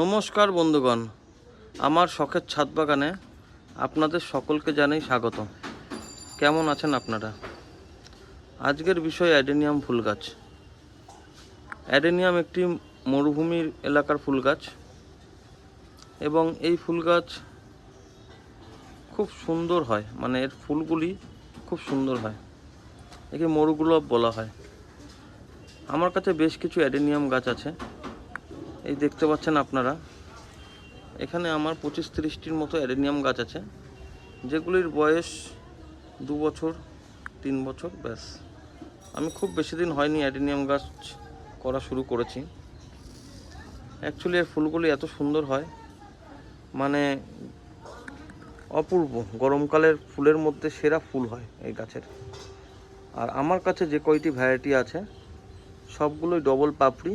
নমস্কার বন্ধুগণ, আমার শখের ছাদ বাগানে আপনাদের সকলকে জানাই স্বাগত। কেমন আছেন আপনারা? আজকের বিষয় অ্যাডেনিয়াম ফুল গাছ অ্যাডেনিয়াম একটি মরুভূমির এলাকার ফুল গাছ এবং এই ফুল গাছ খুব সুন্দর হয় মানে এর ফুলগুলি খুব সুন্দর হয়, একে মরুগুলো বলা হয়। আমার কাছে বেশ কিছু অ্যাডেনিয়াম গাছ আছে। এই দেখতে পাচ্ছেন আপনারা। এখানে আমার পঁচিশ তিরিশটির মতো অ্যাডেনিয়াম গাছ আছে, যেগুলির বয়স দু বছর, তিন বছর, ব্যাস। আমি খুব বেশি দিন হয়নি অ্যাডেনিয়াম গাছ করা শুরু করেছি। অ্যাকচুয়ালি এর ফুলগুলি এত সুন্দর হয় মানে অপূর্ব। গরমকালের ফুলের মধ্যে সেরা ফুল হয় এই গাছের। আর আমার কাছে যে কয়টি ভ্যারাইটি আছে, সবগুলোই ডবল পাপড়ি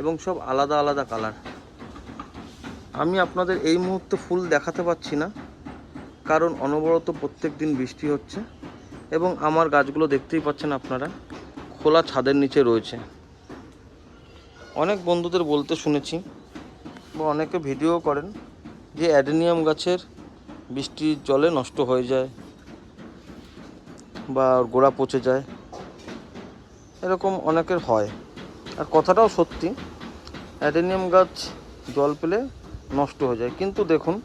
এবং সব আলাদা আলাদা কালার। আমি আপনাদের এই মুহূর্তে ফুল দেখাতে পাচ্ছি না, কারণ অনবরত প্রত্যেক দিন বৃষ্টি হচ্ছে এবং আমার গাছগুলো দেখতেই পাচ্ছেন আপনারা, খোলা ছাদের নিচে রয়েছে। অনেক বন্ধুদের বলতে শুনেছি বা অনেকে ভিডিও করেন যে অ্যাডেনিয়াম গাছের বৃষ্টির জলে নষ্ট হয়ে যায় বা গোড়া পচে যায়, এরকম অনেকের হয়। আর কথাটাও সত্যি, অ্যাডেনিয়াম গাছ জল পেলে নষ্ট হয়ে যায়। কিন্তু দেখুন,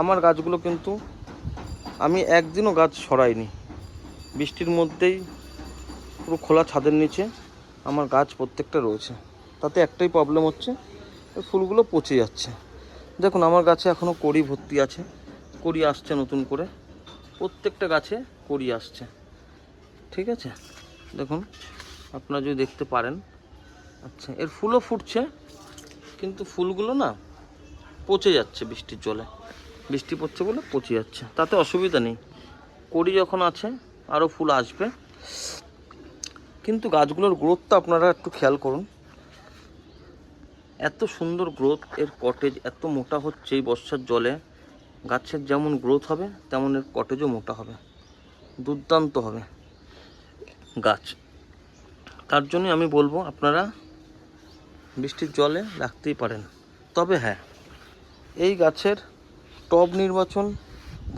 আমার গাছগুলো কিন্তু আমি একদিনও গাছ সরাইনি। বৃষ্টির মধ্যেই পুরো খোলা ছাদের নিচে আমার গাছ প্রত্যেকটা রয়েছে। তাতে একটাই প্রবলেম হচ্ছে ফুলগুলো পচে যাচ্ছে। দেখুন, আমার গাছে এখনও কড়ি ভর্তি আছে, কড়ি আসছে নতুন করে, প্রত্যেকটা গাছে কড়ি আসছে। ঠিক আছে? দেখুন, আপনারা যদি দেখতে পারেন আচ্ছা এর ফুলও ফুটছে, কিন্তু ফুলগুলো না পচে যাচ্ছে বৃষ্টির জলে। বৃষ্টি পড়ছে বলে পচে যাচ্ছে, তাতে অসুবিধা নেই। কড়ি যখন আছে, আরও ফুল আসবে। কিন্তু গাছগুলোর গ্রোথটা আপনারা একটু খেয়াল করুন। এত সুন্দর গ্রোথ এর কটেজ এত মোটা হচ্ছে এই বর্ষার জলে। গাছের যেমন গ্রোথ হবে, তেমন এর কটেজও মোটা হবে। দুর্দান্ত হবে গাছ। তার জন্য আমি বলব, আপনারা বৃষ্টির জলে রাখতেই পারেন। তবে হ্যাঁ এই গাছের টব নির্বাচন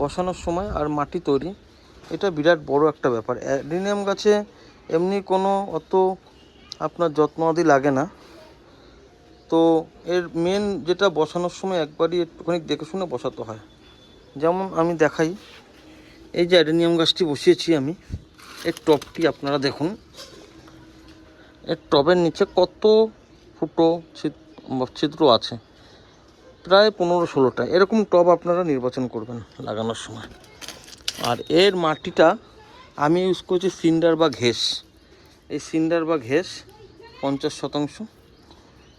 বসানোর সময় আর মাটি তৈরি, এটা বিরাট বড় একটা ব্যাপার। অ্যাডিনিয়াম গাছে এমনি কোনো অত আপনার যত্ন আদি লাগে না। তো এর মেন যেটা বসানোর সময় একবারই একটুখানি দেখে শুনে বসাতে হয়। যেমন আমি দেখাই, এই যে অ্যাডেনিয়াম গাছটি বসিয়েছি আমি, এর টবটি আপনারা দেখুন। এর টবের নিচে কত ফুটো ছিদ্র আছে। প্রায় পনেরো ষোলোটা। এরকম টব আপনারা নির্বাচন করবেন লাগানোর সময়। আর এর মাটিটা আমি ইউজ করছি সিন্ডার বা ঘেস। এই সিন্ডার বা ঘেস পঞ্চাশ শতাংশ।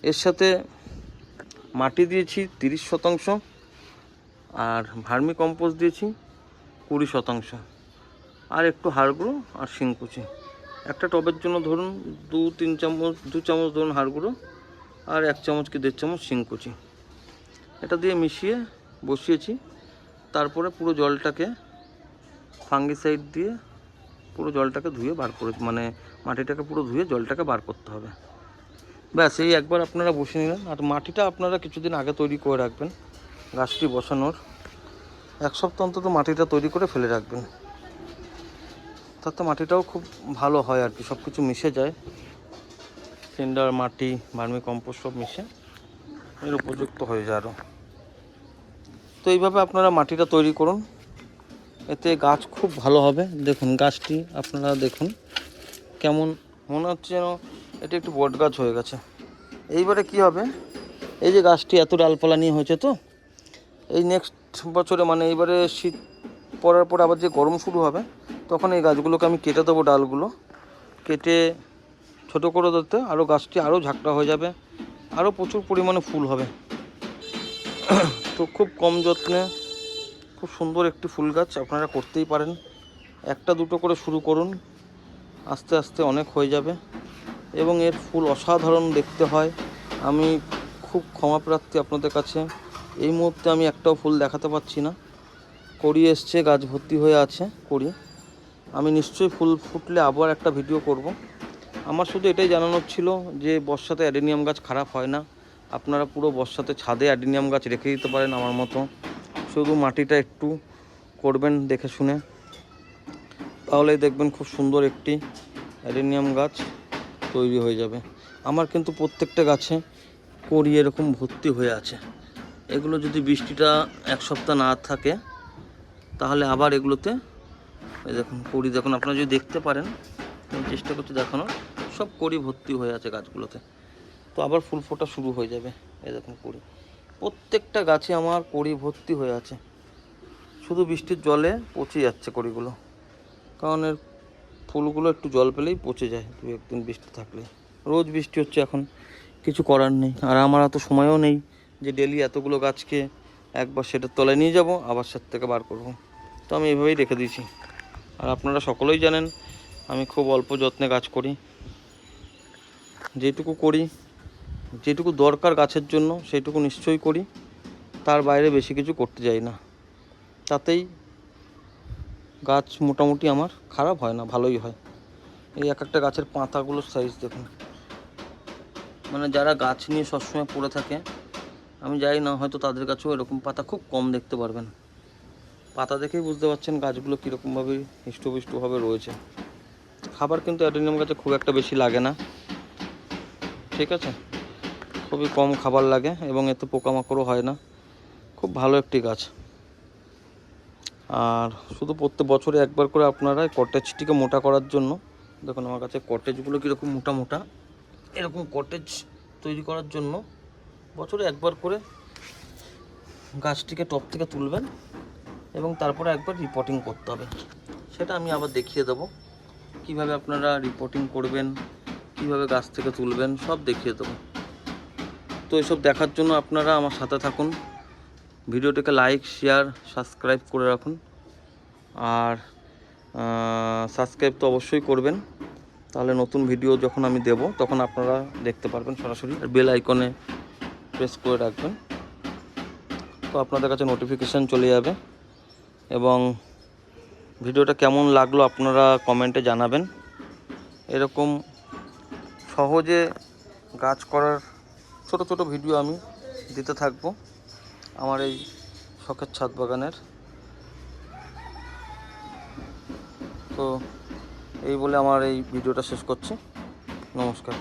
এর সাথে মাটি দিয়েছি তিরিশ শতাংশ। আর ভার্মি কম্পোস্ট দিয়েছি কুড়ি শতাংশ। আর একটু হাড়গুঁড়ো আর শিংকুচি। একটা টবের জন্য ধরুন দু, তিন চামচ, দু চামচ ধরুন হাড়গুঁড়ো। আর এক চামচ কি দেড় চামচ শিংকুচি এটা দিয়ে মিশিয়ে বসিয়েছি। তারপরে পুরো জলটাকে ফাঙ্গিসাইড দিয়ে পুরো জলটাকে ধুয়ে বার করে মানে মাটিটাকে পুরো ধুয়ে জলটাকে বার করতে হবে। ব্যাস, এই একবার আপনারা বসে নিলেন। আর মাটিটা আপনারা কিছুদিন আগে তৈরি করে রাখবেন, গাছটি বসানোর। এক সপ্তাহ অন্তত মাটিটা তৈরি করে ফেলে রাখবেন। তাতে মাটিটাও খুব ভালো হয় আর কি সব কিছু মিশে যায়। সিন্ডার, মাটি, ভার্মি কম্পোস্ট সব মিশে এর উপযুক্ত হয়ে যায় আরও তো এইভাবে আপনারা মাটিটা তৈরি করুন। এতে গাছ খুব ভালো হবে। দেখুন, গাছটি আপনারা দেখুন কেমন মনে হচ্ছে যেন এটি একটু বট গাছ হয়ে গেছে। এইবারে কি হবে? এই যে গাছটি এত ডালপালা নিয়ে হয়েছে তো, এই নেক্সট বছরে মানে এইবারে শীত পড়ার পর আবার যে গরম শুরু হবে, তখন এই গাছগুলোকে আমি কেটে দেবো ডালগুলো। কেটে ছোটো করে দিতে আরও গাছটি আরও ঝাঁকড়া হয়ে যাবে আরও প্রচুর পরিমাণে ফুল হবে। তো খুব কম যত্নে খুব সুন্দর একটি ফুল গাছ আপনারা করতেই পারেন। একটা দুটো করে শুরু করুন, আস্তে আস্তে অনেক হয়ে যাবে। এবং এর ফুল অসাধারণ দেখতে হয়। আমি খুব ক্ষমাপ্রার্থী আপনাদের কাছে। এই মুহূর্তে আমি একটাও ফুল দেখাতে পাচ্ছি না। করি এসছে, গাছ ভর্তি হয়ে আছে করি আমি নিশ্চয়ই ফুল ফুটলে আবার একটা ভিডিও করব। আমার শুধু এটাই জানানোর ছিল যে বর্ষাতে অ্যাডেনিয়াম গাছ খারাপ হয় না। আপনারা পুরো বর্ষাতে ছাদে অ্যাডেনিয়াম গাছ রেখে দিতে পারেন আমার মতো। শুধু মাটিটা একটু করবেন দেখে শুনে। তাহলেই দেখবেন খুব সুন্দর একটি অ্যাডেনিয়াম গাছ তৈরি হয়ে যাবে। আমার কিন্তু প্রত্যেকটা গাছে কড়ি এরকম ভর্তি হয়ে আছে। এগুলো যদি বৃষ্টিটা এক সপ্তাহ না থাকে, তাহলে আবার এগুলোতে দেখুন কড়ি দেখুন। আপনারা যদি দেখতে পারেন চেষ্টা করছি দেখানোর। সব কড়ি ভর্তি হয়ে আছে গাছগুলোতে। তো আবার ফুল ফোটা শুরু হয়ে যাবে দেখুন কড়ি প্রত্যেকটা গাছে আমার কড়ি ভর্তি হয়ে আছে। শুধু বৃষ্টির জলে পচে যাচ্ছে কড়িগুলো কারণ এর ফুলগুলো একটু জল পেলেই পচে যায়, দু একদিন বৃষ্টি থাকলে। রোজ বৃষ্টি হচ্ছে এখন, কিছু করার নেই। আর আমার এত সময়ও নেই যে ডেলি এতগুলো গাছকে একবার সেটার তলায় নিয়ে যাব, আবার সেটা থেকে বার করব। তো আমি এভাবেই রেখে দিয়েছি। আর আপনারা সকলেই জানেন, আমি খুব অল্প যত্নে গাছ করি। যেটুকু করি, যেটুকু দরকার গাছের জন্য সেইটুকু নিশ্চয়ই করি। তার বাইরে বেশি কিছু করতে যাই না। তাতেই গাছ মোটামুটি আমার খারাপ হয় না, ভালোই হয়। এই এক একটা গাছের পাতাগুলোর সাইজ দেখুন। মানে যারা গাছ নিয়ে সবসময় পড়ে থাকে, আমি যাই না, হয়তো তাদের কাছেও এরকম পাতা খুব কম দেখতে পারবেন। পাতা দেখেই বুঝতে পারছেন গাছগুলো কীরকমভাবে হিষ্টপুষ্টভাবে রয়েছে। খাবার কিন্তু অ্যাডেনিয়াম গাছে খুব একটা বেশি লাগে না। ঠিক আছে? খুবই কম খাবার লাগে এবং এতে পোকামাকড়ও হয় না। খুব ভালো একটি গাছ। আর শুধু প্রত্যেক বছরে একবার করে আপনারা কটেজটিকে মোটা করার জন্য, দেখুন আমার কাছে কটেজগুলো কীরকম মোটা মোটা, এরকম কটেজ তৈরি করার জন্য বছরে একবার করে গাছটিকে টপ থেকে তুলবেন এবং তারপরে একবার রিপোর্টিং করতে হবে। সেটা আমি আবার দেখিয়ে দেবো। কীভাবে আপনারা রিপোর্টিং করবেন কীভাবে গাছ থেকে তুলবেন, সব দেখিয়ে দেবো। তো এসব দেখার জন্য আপনারা আমার সাথে থাকুন। ভিডিওটিকে লাইক শেয়ার সাবস্ক্রাইব করে রাখুন। আর সাবস্ক্রাইব তো অবশ্যই করবেন। তাহলে নতুন ভিডিও যখন আমি দেব, তখন আপনারা দেখতে পারবেন সরাসরি। আর বেল আইকনে প্রেস করে রাখবেন। তো আপনাদের কাছে নোটিফিকেশান চলে যাবে। এবং ভিডিওটা কেমন লাগল আপনারা কমেন্টে জানাবেন। এরকম সহজে গাছ করার ছোট ছোট ভিডিও আমি দিতে থাকব আমার এই শখের ছাদ বাগানের। তো এই বলে আমার এই ভিডিওটা শেষ করছি। নমস্কার।